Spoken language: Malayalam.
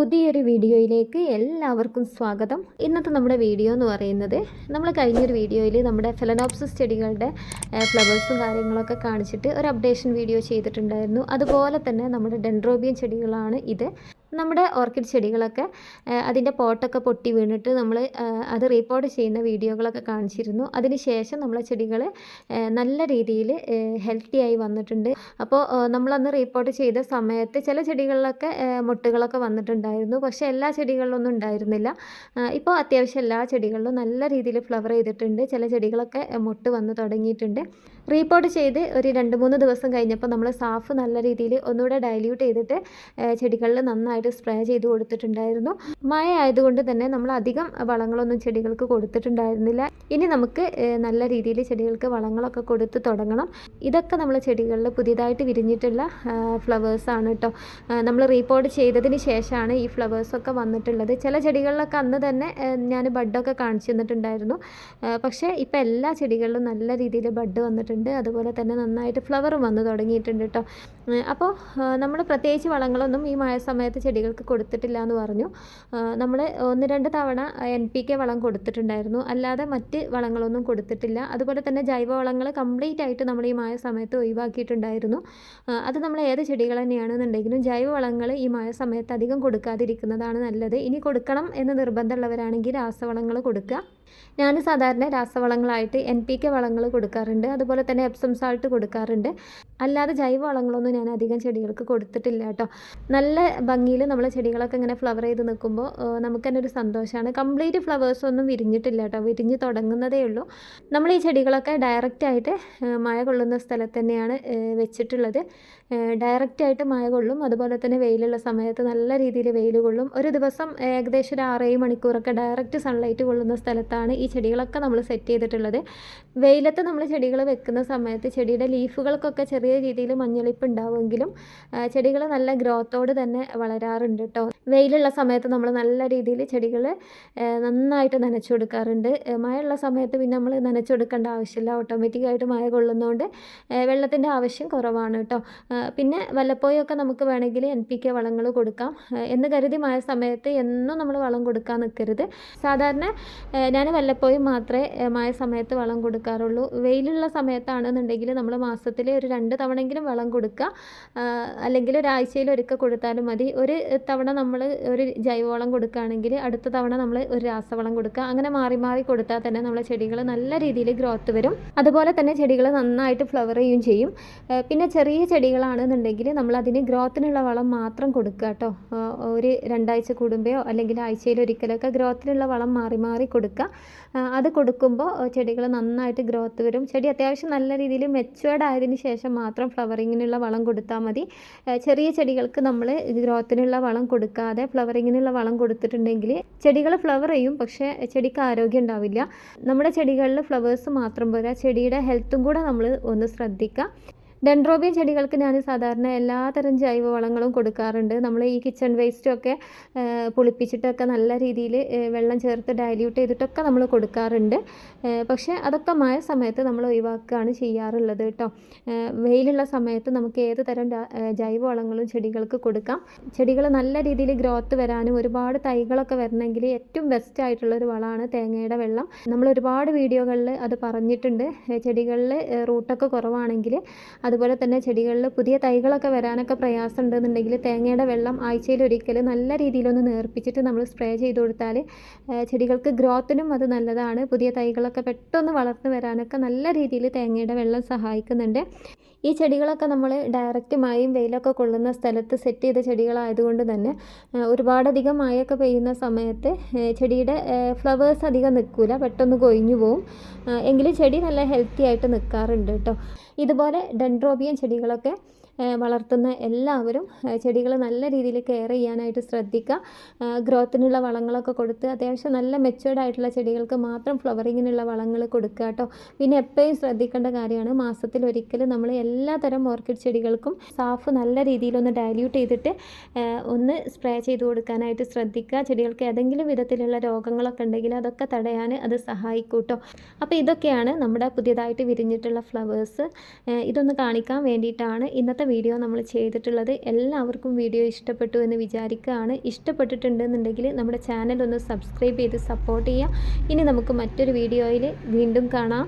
പുതിയൊരു വീഡിയോയിലേക്ക് എല്ലാവർക്കും സ്വാഗതം. ഇന്നത്തെ നമ്മുടെ വീഡിയോ എന്ന് പറയുന്നത് നമ്മൾ കഴിഞ്ഞൊരു വീഡിയോയിൽ നമ്മുടെ ഫെലനോപ്സിസ് ചെടികളുടെ ഫ്ലവേഴ്സും കാര്യങ്ങളൊക്കെ കാണിച്ചിട്ട് ഒരു അപ്ഡേഷൻ വീഡിയോ ചെയ്തിട്ടുണ്ടായിരുന്നു. അതുപോലെ തന്നെ നമ്മുടെ ഡെൻഡ്രോബിയൻ ചെടികളാണ് ഇത്. നമ്മുടെ ഓർക്കിഡ് ചെടികളൊക്കെ അതിന്റെ പോട്ടൊക്കെ പൊട്ടി വീണിട്ട് നമ്മൾ അത് റീപോർട്ട് ചെയ്യുന്ന വീഡിയോകളൊക്കെ കാണിച്ചിരുന്നു. അതിന് ശേഷം നമ്മളെ ചെടികൾ നല്ല രീതിയിൽ ഹെൽത്തി ആയി വന്നിട്ടുണ്ട്. അപ്പോൾ നമ്മളന്ന് റീപോർട്ട് ചെയ്ത സമയത്ത് ചില ചെടികളിലൊക്കെ മുട്ടുകളൊക്കെ വന്നിട്ടുണ്ടായിരുന്നു. പക്ഷേ എല്ലാ ചെടികളിലൊന്നും ഉണ്ടായിരുന്നില്ല. ഇപ്പോൾ അത്യാവശ്യം എല്ലാ ചെടികളിലും നല്ല രീതിയിൽ ഫ്ലവർ ചെയ്തിട്ടുണ്ട്. ചില ചെടികളൊക്കെ മുട്ട് വന്ന് തുടങ്ങിയിട്ടുണ്ട്. റീപ്പോർട്ട് ചെയ്ത് ഒരു രണ്ട് മൂന്ന് ദിവസം കഴിഞ്ഞപ്പോൾ നമ്മൾ സാഫ് നല്ല രീതിയിൽ ഒന്നുകൂടെ ഡൈല്യൂട്ട് ചെയ്തിട്ട് ചെടികളിൽ നന്നായിട്ട് സ്പ്രേ ചെയ്ത് കൊടുത്തിട്ടുണ്ടായിരുന്നു. മഴ ആയതുകൊണ്ട് തന്നെ നമ്മൾ അധികം വളങ്ങളൊന്നും ചെടികൾക്ക് കൊടുത്തിട്ടുണ്ടായിരുന്നില്ല. ഇനി നമുക്ക് നല്ല രീതിയിൽ ചെടികൾക്ക് വളങ്ങളൊക്കെ കൊടുത്ത് തുടങ്ങണം. ഇതൊക്കെ നമ്മൾ ചെടികളിൽ പുതിയതായിട്ട് വിരിഞ്ഞിട്ടുള്ള ഫ്ലവേഴ്സാണ് കേട്ടോ. നമ്മൾ റീപ്പോർട്ട് ചെയ്തതിന് ശേഷമാണ് ഈ ഫ്ലവേഴ്സൊക്കെ വന്നിട്ടുള്ളത്. ചില ചെടികളിലൊക്കെ അന്ന് തന്നെ ഞാൻ ബഡൊക്കെ കാണിച്ചു തന്നിട്ടുണ്ടായിരുന്നു. പക്ഷേ ഇപ്പോൾ എല്ലാ ചെടികളിലും നല്ല രീതിയിൽ ബഡ് വന്നിട്ടുണ്ട് അതുപോലെ തന്നെ നന്നായിട്ട് ഫ്ലവറും വന്ന് തുടങ്ങിയിട്ടുണ്ട് കേട്ടോ അപ്പോൾ നമ്മൾ പ്രത്യേകിച്ച് വളങ്ങളൊന്നും ഈ മഴ സമയത്ത് ചെടികൾക്ക് കൊടുത്തിട്ടില്ല എന്ന് പറഞ്ഞു. നമ്മൾ ഒന്ന് രണ്ട് തവണ എൻ പി കെ വളം കൊടുത്തിട്ടുണ്ടായിരുന്നു. അല്ലാതെ മറ്റ് വളങ്ങളൊന്നും കൊടുത്തിട്ടില്ല. അതുപോലെ തന്നെ ജൈവ ജൈവവളങ്ങൾ കംപ്ലീറ്റ് ആയിട്ട് നമ്മൾ ഈ മഴ സമയത്ത് ഒഴിവാക്കിയിട്ടുണ്ടായിരുന്നു. അത് നമ്മൾ ഏത് ചെടികൾ തന്നെയാണെന്നുണ്ടെങ്കിലും ജൈവവളങ്ങൾ ഈ മഴ സമയത്ത് അധികം കൊടുക്കാതിരിക്കുന്നതാണ് നല്ലത്. ഇനി കൊടുക്കണം എന്ന് നിർബന്ധമുള്ളവരാണെങ്കിൽ രാസവളങ്ങൾ കൊടുക്കുക. ഞാൻ സാധാരണ രാസവളങ്ങളായിട്ട് എൻ പി കെ വളങ്ങൾ കൊടുക്കാറുണ്ട്. അതുപോലെ തന്നെ എപ്സം സാൾട്ട് കൊടുക്കാറുണ്ട്. അല്ലാതെ ജൈവ വളങ്ങളൊന്നും ഞാൻ അധികം ചെടികൾക്ക് കൊടുത്തിട്ടില്ല കേട്ടോ. നല്ല ഭംഗിയിൽ നമ്മൾ ചെടികളൊക്കെ ഇങ്ങനെ ഫ്ലവർ ചെയ്ത് നിൽക്കുമ്പോൾ നമുക്ക് തന്നെ ഒരു സന്തോഷമാണ്. കംപ്ലീറ്റ് ഫ്ലവേഴ്സ് ഒന്നും വിരിഞ്ഞിട്ടില്ല കേട്ടോ. വിരിഞ്ഞ് തുടങ്ങുന്നതേ ഉള്ളൂ. നമ്മൾ ഈ ചെടികളൊക്കെ ഡയറക്റ്റായിട്ട് മഴ കൊള്ളുന്ന സ്ഥലത്ത് തന്നെയാണ് വെച്ചിട്ടുള്ളത്. ഡയറക്റ്റായിട്ട് മഴ കൊള്ളും. അതുപോലെ തന്നെ വെയിലുള്ള സമയത്ത് നല്ല രീതിയിൽ വെയിൽ കൊള്ളും. ഒരു ദിവസം ഏകദേശം ഒരു ആറേഴ് മണിക്കൂറൊക്കെ ഡയറക്റ്റ് സൺലൈറ്റ് കൊള്ളുന്ന സ്ഥലത്താണ് ഈ ചെടികളൊക്കെ നമ്മൾ സെറ്റ് ചെയ്തിട്ടുള്ളത്. വെയിലത്ത് നമ്മൾ ചെടികൾ വെക്കുന്ന സമയത്ത് ചെടിയുടെ ലീഫുകൾക്കൊക്കെ ചെറിയ രീതിയിൽ മഞ്ഞളിപ്പ് ഉണ്ടാവുമെങ്കിലും ചെടികൾ നല്ല ഗ്രോത്തോട് തന്നെ വളരാറുണ്ട് കേട്ടോ വെയിലുള്ള സമയത്ത് നമ്മൾ നല്ല രീതിയിൽ ചെടികൾ നന്നായിട്ട് നനച്ചു കൊടുക്കാറുണ്ട്. മഴയുള്ള സമയത്ത് പിന്നെ നമ്മൾ നനച്ചു കൊടുക്കേണ്ട ആവശ്യമില്ല. ഓട്ടോമാറ്റിക്കായിട്ട് മഴ കൊള്ളുന്നതുകൊണ്ട് വെള്ളത്തിന്റെ ആവശ്യം കുറവാണ് കേട്ടോ പിന്നെ വല്ലപ്പോഴൊക്കെ നമുക്ക് വേണമെങ്കിൽ എൻ പി കെ വളങ്ങൾ കൊടുക്കാം. എന്ന് കരുതി മഴ സമയത്ത് എന്നും നമ്മൾ വളം കൊടുക്കാൻ നിൽക്കരുത്. സാധാരണ ഞാൻ വല്ലപ്പോഴും മാത്രമേ മഴ സമയത്ത് വളം കൊടുക്കാറുള്ളൂ. വെയിലുള്ള സമയത്താണെന്നുണ്ടെങ്കിൽ നമ്മൾ മാസത്തിൽ ഒരു രണ്ട് തവണയെങ്കിലും വളം കൊടുക്കുക. അല്ലെങ്കിൽ ഒരാഴ്ചയിൽ ഒരിക്കൽ കൊടുത്താലും മതി. ഒരു തവണ നമ്മൾ ഒരു ജൈവവളം കൊടുക്കുകയാണെങ്കിൽ അടുത്ത തവണ നമ്മൾ ഒരു രാസവളം കൊടുക്കുക. അങ്ങനെ മാറി മാറി കൊടുത്താൽ തന്നെ നമ്മളെ ചെടികൾ നല്ല രീതിയിൽ ഗ്രോത്ത് വരും. അതുപോലെ തന്നെ ചെടികൾ നന്നായിട്ട് ഫ്ലവർ ചെയ്യുകയും ചെയ്യും. പിന്നെ ചെറിയ ചെടികളാണെന്നുണ്ടെങ്കിൽ നമ്മൾ അതിന് ഗ്രോത്തിനുള്ള വളം മാത്രം കൊടുക്കുക കേട്ടോ. ഒരു രണ്ടാഴ്ച കൂടുമ്പോഴോ അല്ലെങ്കിൽ ആഴ്ചയിൽ ഒരിക്കലൊക്കെ ഗ്രോത്തിനുള്ള വളം മാറി മാറി കൊടുക്കുക. അത് കൊടുക്കുമ്പോൾ ചെടികൾ നന്നായിട്ട് ഗ്രോത്ത് വരും. ചെടി അത്യാവശ്യം നല്ല രീതിയിൽ മെച്ചുവേർഡ് ആയതിനു ശേഷം മാത്രം ഫ്ലവറിങ്ങിനുള്ള വളം കൊടുത്താൽ മതി. ചെറിയ ചെടികൾക്ക് നമ്മൾ ഗ്രോത്തിനുള്ള വളം കൊടുക്കാതെ ഫ്ലവറിങ്ങിനുള്ള വളം കൊടുത്തിട്ടുണ്ടെങ്കിൽ ചെടികൾ ഫ്ലവർ ചെയ്യും പക്ഷേ ചെടിക്ക് ആരോഗ്യം ഉണ്ടാവില്ല. നമ്മുടെ ചെടികളിൽ ഫ്ലവേഴ്സ് മാത്രം പോരാ. ചെടിയുടെ ഹെൽത്തും കൂടെ നമ്മൾ ഒന്ന് ശ്രദ്ധിക്കുക. ഡെൻഡ്രോബിയൻ ചെടികൾക്ക് ഞാൻ സാധാരണ എല്ലാതരം ജൈവവളങ്ങളും കൊടുക്കാറുണ്ട്. നമ്മൾ ഈ കിച്ചൺ വേസ്റ്റൊക്കെ പുളിപ്പിച്ചിട്ടൊക്കെ നല്ല രീതിയിൽ വെള്ളം ചേർത്ത് ഡയല്യൂട്ട് ചെയ്തിട്ടൊക്കെ നമ്മൾ കൊടുക്കാറുണ്ട്. പക്ഷേ അതൊക്കെ മഴ സമയത്ത് നമ്മൾ ഒഴിവാക്കുകയാണ് ചെയ്യാറുള്ളത് കേട്ടോ. വെയിലുള്ള സമയത്ത് നമുക്ക് ഏത് തരം ജൈവ വളങ്ങളും ചെടികൾക്ക് കൊടുക്കാം. ചെടികൾ നല്ല രീതിയിൽ ഗ്രോത്ത് വരാനും ഒരുപാട് തൈകളൊക്കെ വരണമെങ്കിൽ ഏറ്റവും ബെസ്റ്റ് ആയിട്ടുള്ള ഒരു വളമാണ് തേങ്ങയുടെ വെള്ളം. നമ്മൾ ഒരുപാട് വീഡിയോകളിൽ അത് പറഞ്ഞിട്ടുണ്ട്. ചെടികളിൽ റൂട്ടൊക്കെ കുറവാണെങ്കിൽ അതുപോലെ തന്നെ ചെടികളിൽ പുതിയ തൈകളൊക്കെ വരാനൊക്കെ പ്രയാസം ഉണ്ടെന്നുണ്ടെങ്കിൽ തേങ്ങയുടെ വെള്ളം ആഴ്ചയിൽ ഒരിക്കൽ നല്ല രീതിയിലൊന്ന് നേർപ്പിച്ചിട്ട് നമ്മൾ സ്പ്രേ ചെയ്ത് കൊടുത്താൽ ചെടികൾക്ക് ഗ്രോത്തിനും അത് നല്ലതാണ്. പുതിയ തൈകളൊക്കെ പെട്ടെന്ന് വളർന്നു വരാനൊക്കെ നല്ല രീതിയിൽ തേങ്ങയുടെ വെള്ളം സഹായിക്കുന്നുണ്ട്. ഈ ചെടികളൊക്കെ നമ്മൾ ഡയറക്റ്റ് മഴയും വെയിലൊക്കെ കൊള്ളുന്ന സ്ഥലത്ത് സെറ്റ് ചെയ്ത ചെടികളായതുകൊണ്ട് തന്നെ ഒരുപാടധികം മഴയൊക്കെ പെയ്യുന്ന സമയത്ത് ചെടിയുടെ ഫ്ലവേഴ്സ് അധികം നിൽക്കില്ല പെട്ടെന്ന് കൊഴിഞ്ഞു പോവും. എങ്കിലും ചെടി നല്ല ഹെൽത്തി ആയിട്ട് നിൽക്കാറുണ്ട് കേട്ടോ ഇതുപോലെ ഡെൻഡ്രോബിയൻ ചെടികളൊക്കെ വളർത്തുന്ന എല്ലാവരും ചെടികൾ നല്ല രീതിയിൽ കെയർ ചെയ്യാനായിട്ട് ശ്രദ്ധിക്കുക. ഗ്രോത്തിനുള്ള വളങ്ങളൊക്കെ കൊടുത്ത് അത്യാവശ്യം നല്ല മെച്ചുവേർഡ് ആയിട്ടുള്ള ചെടികൾക്ക് മാത്രം ഫ്ലവറിങ്ങിനുള്ള വളങ്ങൾ കൊടുക്കുക കേട്ടോ. പിന്നെ എപ്പോഴും ശ്രദ്ധിക്കേണ്ട കാര്യമാണ് മാസത്തിൽ ഒരിക്കൽ നമ്മൾ എല്ലാ തരം ഓർക്കിഡ് ചെടികൾക്കും സാഫ് നല്ല രീതിയിലൊന്ന് ഡയല്യൂട്ട് ചെയ്തിട്ട് ഒന്ന് സ്പ്രേ ചെയ്ത് കൊടുക്കാനായിട്ട് ശ്രദ്ധിക്കുക. ചെടികൾക്ക് ഏതെങ്കിലും വിധത്തിലുള്ള രോഗങ്ങളൊക്കെ ഉണ്ടെങ്കിൽ അതൊക്കെ തടയാൻ അത് സഹായിക്കും കേട്ടോ. അപ്പോൾ ഇതൊക്കെയാണ് നമ്മുടെ പുതിയതായിട്ട് വിരിഞ്ഞിട്ടുള്ള ഫ്ലവേഴ്സ് ഇതൊന്ന് കാണിക്കാൻ വേണ്ടിയിട്ടാണ് ഇന്നത്തെ വീഡിയോ നമ്മൾ ചെയ്തിട്ടുള്ളത് എല്ലാവർക്കും വീഡിയോ ഇഷ്ടപ്പെട്ടു എന്ന് വിചാരിക്കുകയാണ്. ഇഷ്ടപ്പെട്ടിട്ടുണ്ടെന്നുണ്ടെങ്കിൽ നമ്മുടെ ചാനൽ ഒന്ന് സബ്സ്ക്രൈബ് ചെയ്ത് സപ്പോർട്ട് ചെയ്യുക. ഇനി നമുക്ക് മറ്റൊരു വീഡിയോയിൽ വീണ്ടും കാണാം.